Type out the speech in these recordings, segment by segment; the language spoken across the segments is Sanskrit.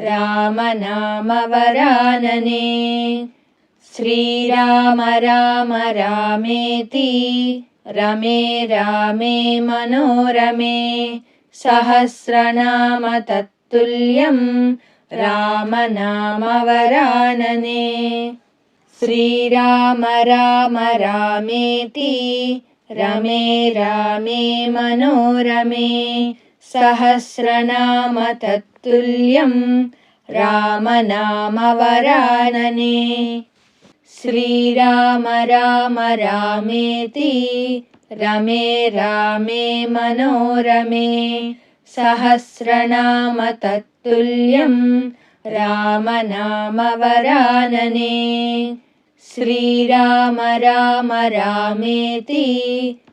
रामनामवरानने। श्रीराम राम रामेति रमे रामे मनोरमे सहस्रनाम तत्तुल्यं रामनामवरानने। श्रीराम राम रामेति रमे रामे मनोरमे सहस्रनाम तत्तुल्यं रामनामवरानने। श्रीराम राम रामेति रमे रामे मनोरमे। सहस्रनाम तत्तुल्यं रामनामवरानने। श्रीराम राम रामेति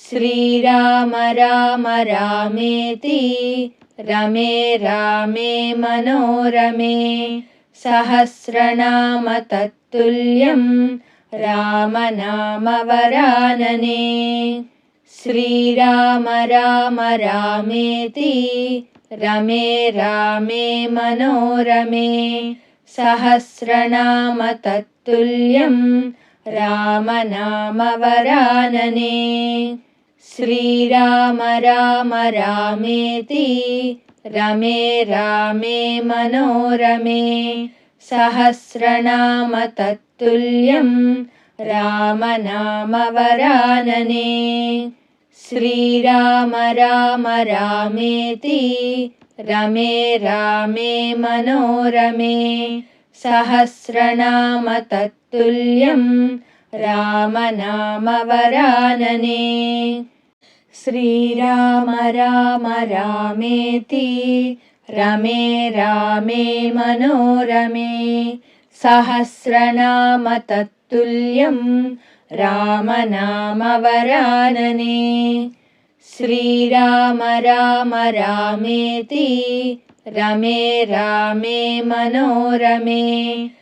श्रीराम राम रामेति रमे रामे मनोरमे सहस्रनाम तत्तुल्यं रामनामवरानने श्रीराम राम रामेति रमे रामे मनोरमे सहस्रनाम तत्तुल्यं रामनामवरानने। श्रीराम राम रामेति रमे रामे मनोरमे। सहस्रनाम तत्तुल्यं रामनामवरानने। श्रीराम राम रामेति रमे रामे मनोरमे। सहस्रनाम तत्तुल्यं रामनामवरानने। श्रीराम राम रामेति रमे रामे मनोरमे। सहस्रनाम तत्तुल्यं रामनामवरानने। श्रीराम राम रामेति रमे रामे मनोरमे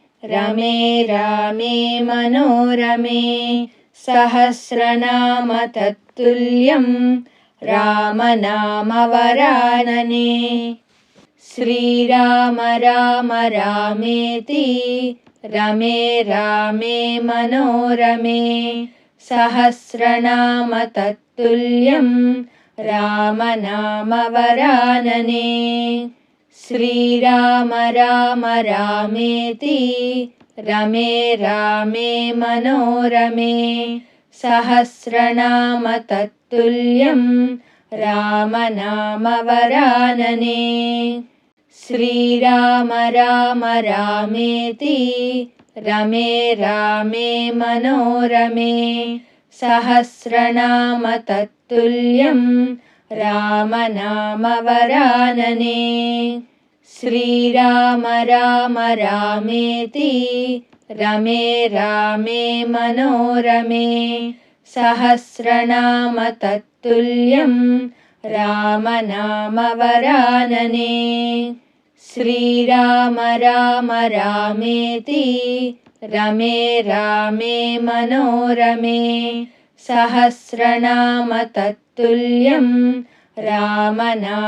रमे रामे मनोरमे सहस्रनाम तत्तुल्यं रामनामवरानने। श्रीराम राम रामेति रमे रामे मनोरमे सहस्रनाम तत्तुल्यं रामनामवरानने श्रीराम राम रामेति। रमे रामे मनोरमे। सहस्रनाम तत्तुल्यं रामनामवरानने श्रीराम राम रामेति। रमे रामे मनोरमे। सहस्रनाम तत्तुल्यं रामनामवरानने श्रीराम राम रामेति। रमे रामे मनोरमे। सहस्रनाम तत्तुल्यं। रामनामवरानने श्रीराम राम रामेति। रमे रामे मनोरमे। सहस्रनाम तत्तुल्यं। रामनामवरानने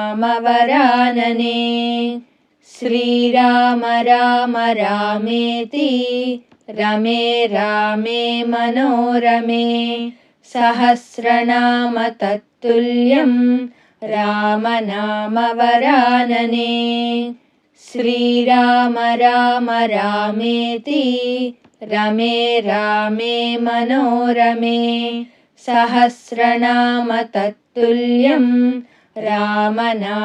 श्रीराम राम रामेति। रमे रामे मनोरमे। सहस्रनाम तत्तुल्यं। रामनामवरानने श्रीराम राम रामेति। रमे रामे मनोरमे। सहस्रनाम तत्तुल्यं। रामनामवरानने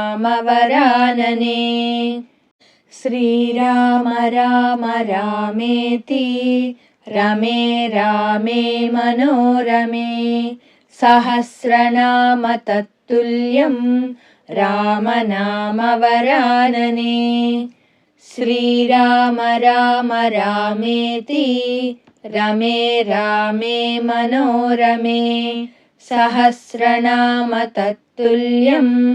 श्रीराम राम रामेति। रमे रामे मनोरमे। सहस्रनाम तत्तुल्यं रामनामवरानने श्रीराम राम रामेति। रमे रामे मनोरमे। सहस्रनाम तत्तुल्यं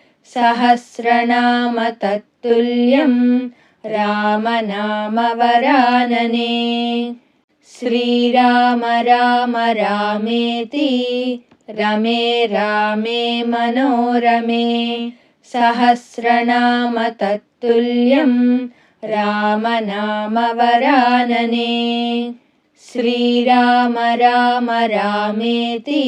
सहस्रनाम तत्तुल्यं रामनामवरानने। श्रीराम राम रामेति रमे रामे मनोरमे। सहस्रनाम तत्तुल्यं रामनामवरानने। श्रीराम राम रामेति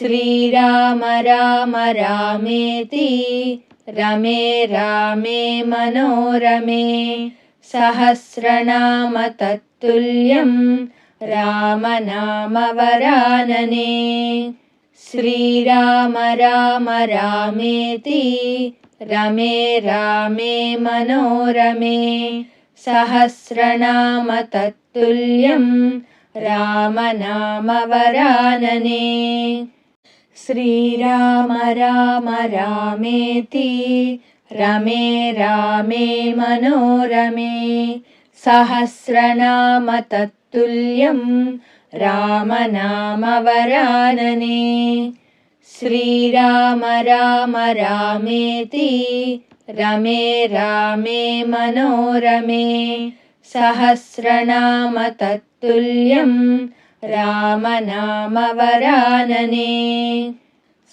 श्रीराम राम रामेति। रमे रामे मनोरमे। सहस्रनाम तत्तुल्यं। रामनामवरानने श्रीराम राम रामेति। रमे रामे मनोरमे। सहस्रनाम तत्तुल्यं। रामनामवरानने श्रीराम राम रामेति। रमे रामे मनोरमे। सहस्रनाम तत्तुल्यं रामनामवरानने श्रीराम राम रामेति। रमे रामे मनोरमे। सहस्रनाम तत्तुल्यं रामनामवरानने।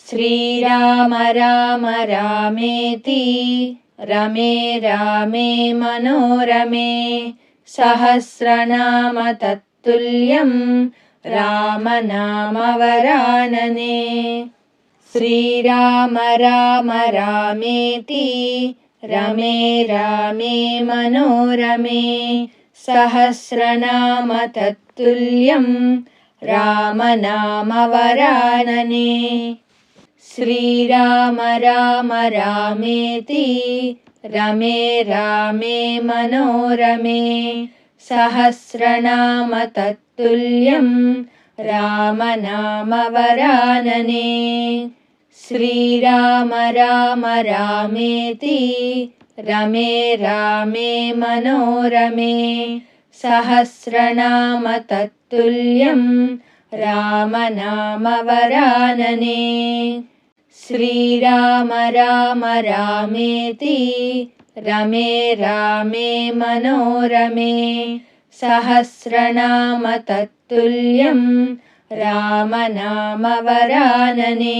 श्रीराम राम रामेति। रमे रामे मनोरमे। सहस्रनाम तत्तुल्यं रामनामवरानने। श्रीराम राम रामेति। रमे रामे मनोरमे सहस्रनाम तत्तुल्यं रामनामवरानने। श्रीराम राम रामेति रमे रामे मनोरमे। सहस्रनाम तत्तुल्यं रामनामवरानने। श्रीराम राम रामेति रमे रामे मनोरमे सहस्रनाम तत्तुल्यं रामनामवरानने। श्रीराम राम रामेति रमे रामे मनोरमे सहस्रनाम तत्तुल्यं राम नाम वरानने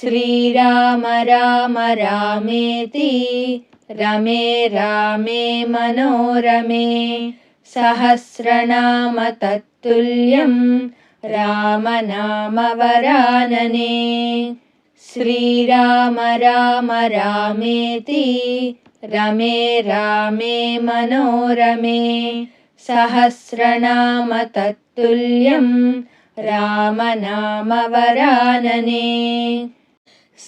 श्रीराम राम रामेति। रमे रामे मनोरमे। सहस्रनाम तत्तुल्यं राम नाम वरानने। श्रीराम राम रामेति। रमे रामे मनोरमे। सहस्रनाम तत्तुल्यं राम नाम वरानने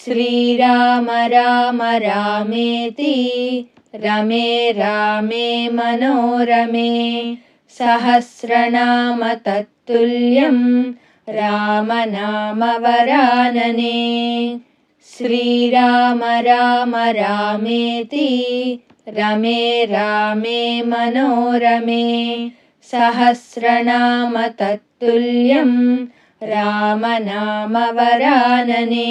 श्रीराम राम रामेति रमे रामे मनोरमे सहस्रनाम तत्तुल्यं राम नाम वरानने। श्रीराम राम रामेति रमे रामे मनोरमे सहस्रनाम तत्तुल्यं राम नाम वरानने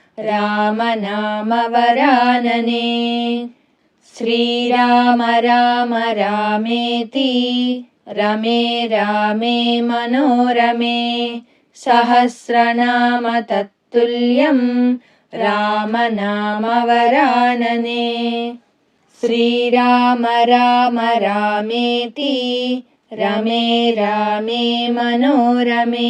राम नाम वरानने श्रीराम राम रामेति रमे रामे मनोरमे सहस्रनाम तत्तुल्यं राम नाम वरानने श्रीराम राम रामेति रमे रामे मनोरमे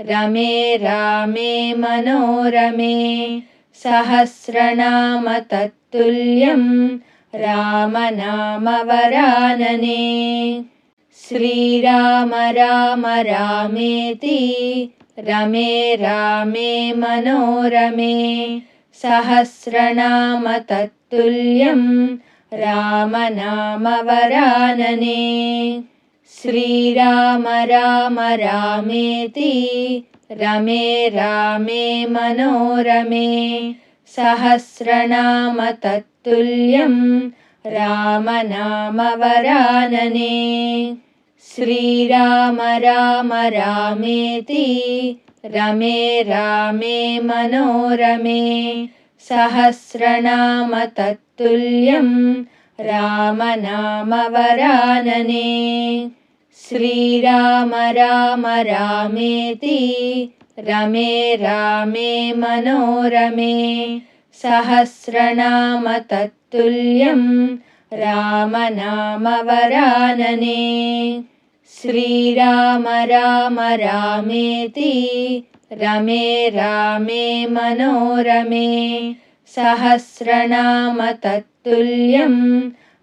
रमे रामे मनोरमे सहस्रनाम तत्तुल्यं रामनामवरानने। श्रीराम राम रामेति रमे रामे मनोरमे सहस्रनाम तत्तुल्यं रामनामवरानने श्रीराम राम रामेति। रमे रामे मनोरमे। सहस्रनाम तत्तुल्यं। रामनामवरानने श्रीराम राम रामेति। रमे रामे मनोरमे। सहस्रनाम तत्तुल्यं। रामनामवरानने श्रीराम राम रामेति। रमे रामे मनोरमे। सहस्रनाम तत्तुल्यं रामनामवरानने। श्रीराम राम रामेति। रमे रामे मनोरमे। सहस्रनाम तत्तुल्यं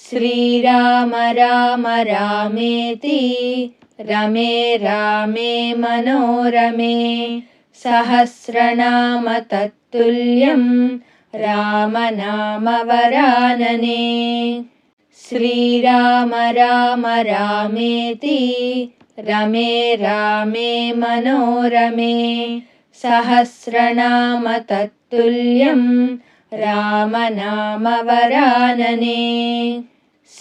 श्रीराम राम रामेति रमे रामे मनोरमे सहस्रनाम तत्तुल्यं रामनामवरानने श्रीराम राम रामेति रमे रामे मनोरमे सहस्रनाम तत्तुल्यं रामनामवरानने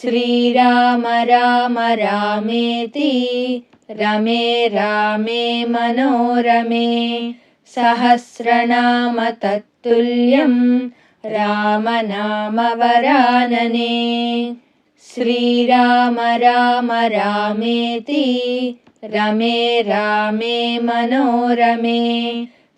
श्रीराम राम रामेति। रमे रामे मनोरमे। सहस्रनाम तत्तुल्यं। रामनामवरानने श्रीराम राम रामेति। रमे रामे मनोरमे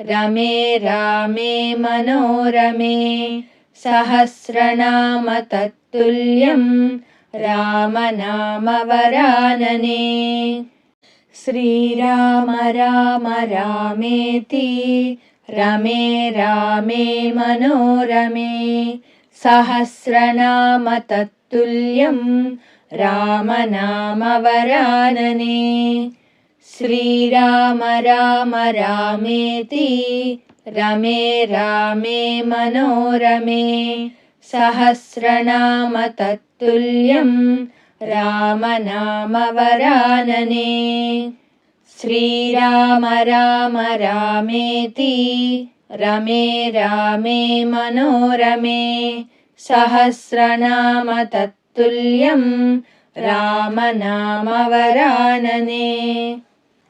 रमे रामे मनोरमे सहस्रनाम तत्तुल्यं रामनामवरानने। श्रीराम राम रामेति रमे रामे मनोरमे सहस्रनाम तत्तुल्यं रामनामवरानने श्रीराम राम रामेति रमे रामे मनोरमे सहस्रनाम तत्तुल्यं रामनामवरानने श्रीराम राम रामेति रमे रामे मनोरमे सहस्रनाम तत्तुल्यं रामनामवरानने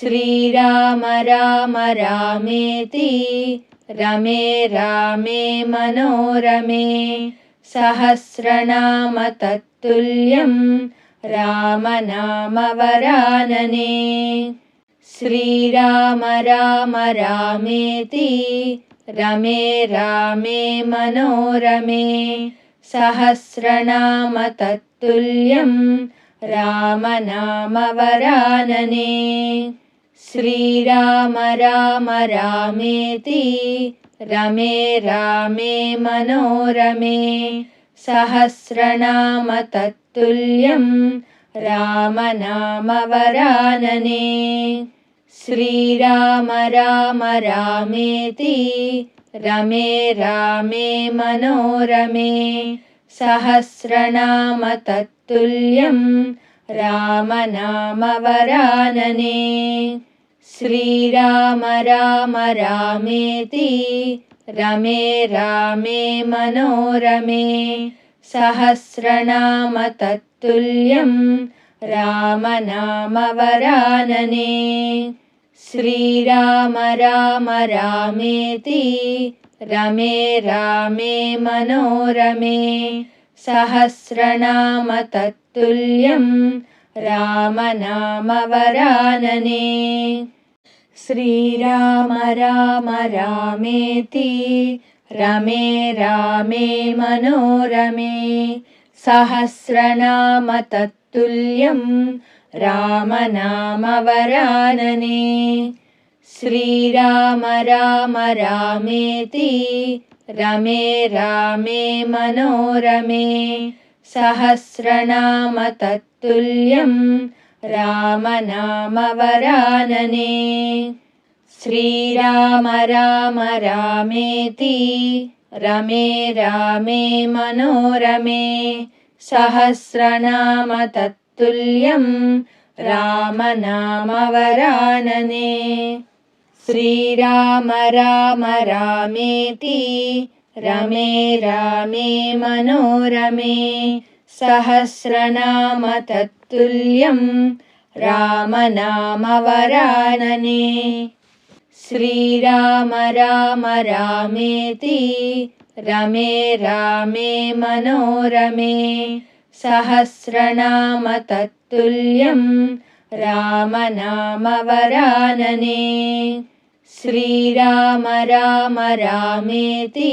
श्रीराम राम रामेति। रमे रामे मनोरमे। सहस्रनाम तत्तुल्यं रामनामवरानने श्रीराम राम रामेति। रमे रामे मनोरमे। सहस्रनाम तत्तुल्यं रामनामवरानने श्रीराम राम रामेति रमे रामे मनोरमे सहस्रनाम तत्तुल्यं रामनामवरानने श्रीराम राम रामेति रमे रामे मनोरमे सहस्रनाम तत्तुल्यं रामनामवरानने श्रीराम राम रामेति। रमे रामे मनोरमे। सहस्रनाम तत्तुल्यं। रामनामवरानने श्रीराम राम रामेति। रमे रामे मनोरमे। सहस्रनाम तत्तुल्यं। रामनामवरानने श्रीराम राम रामेति। रमे रामे मनोरमे। सहस्रनाम तत्तुल्यं रामनामवरानने श्रीराम राम रामेति। रमे रामे मनोरमे। सहस्रनाम तत्तुल्यं रामनामवरानने। श्रीराम राम रामेति। रमे रामे मनोरमे। सहस्रनाम तत्तुल्यं रामनामवरानने। श्रीराम राम रामेति। रमे रामे मनोरमे सहस्रनाम तत्तुल्यं रामनामवरानने। श्रीराम राम रामेति रमे रामे मनोरमे। सहस्रनाम तत्तुल्यं रामनामवरानने। श्रीराम राम रामेति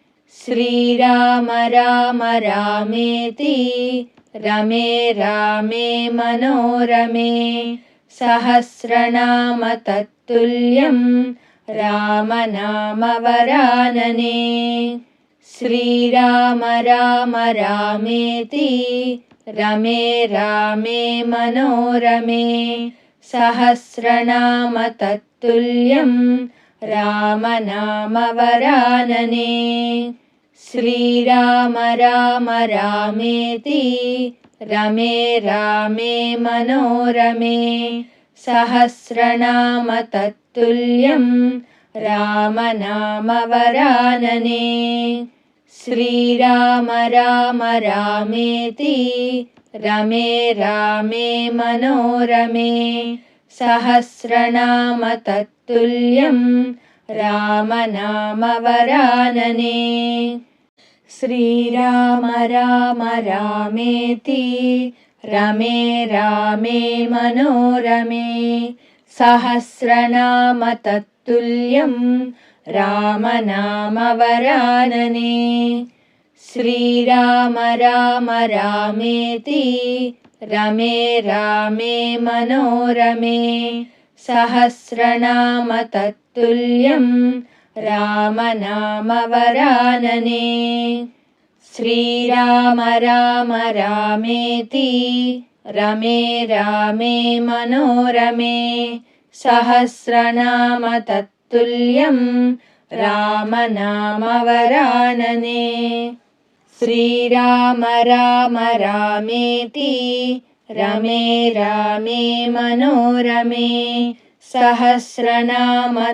श्रीराम राम रामेति। रमे रामे मनोरमे। सहस्रनाम तत्तुल्यं। रामनामवरानने श्रीराम राम रामेति। रमे रामे मनोरमे। सहस्रनाम तत्तुल्यं। रामनामवरानने श्रीराम राम रामेति। रमे रामे मनोरमे। सहस्रनाम तत्तुल्यं रामनामवरानने श्रीराम राम रामेति। रमे रामे मनोरमे। सहस्रनाम तत्तुल्यं रामनामवरानने श्रीराम राम रामेति रमे रामे मनोरमे सहस्रनाम तत्तुल्यं रामनामवरानने श्रीराम राम रामेति रमे रामे मनोरमे सहस्रनाम तत्तुल्यं रामनामवरानने। श्रीराम राम रामेति रमे रामे मनोरमे सहस्रनाम तत्तुल्यं रामनामवरानने। श्रीराम राम रामेति रमे रामे मनोरमे सहस्रनाम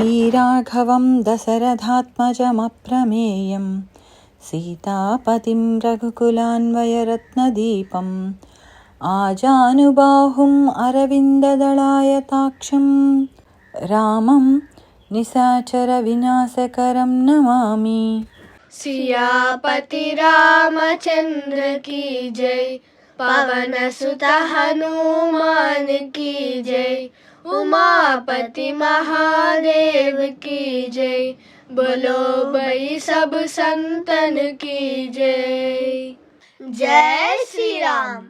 श्रीराघवं दशरथात्मजमप्रमेयं सीतापतिं रघुकुलान्वयरत्नदीपम् आजानुबाहुम् अरविन्ददलायताक्षं रामं निशाचरविनाशकरं नमामि। सियापति रामचंद्र की जय पवन सुत हनुमान की जय उमापति महादेव की जय। बोलो भई सब संतन की जय। जय श्री राम।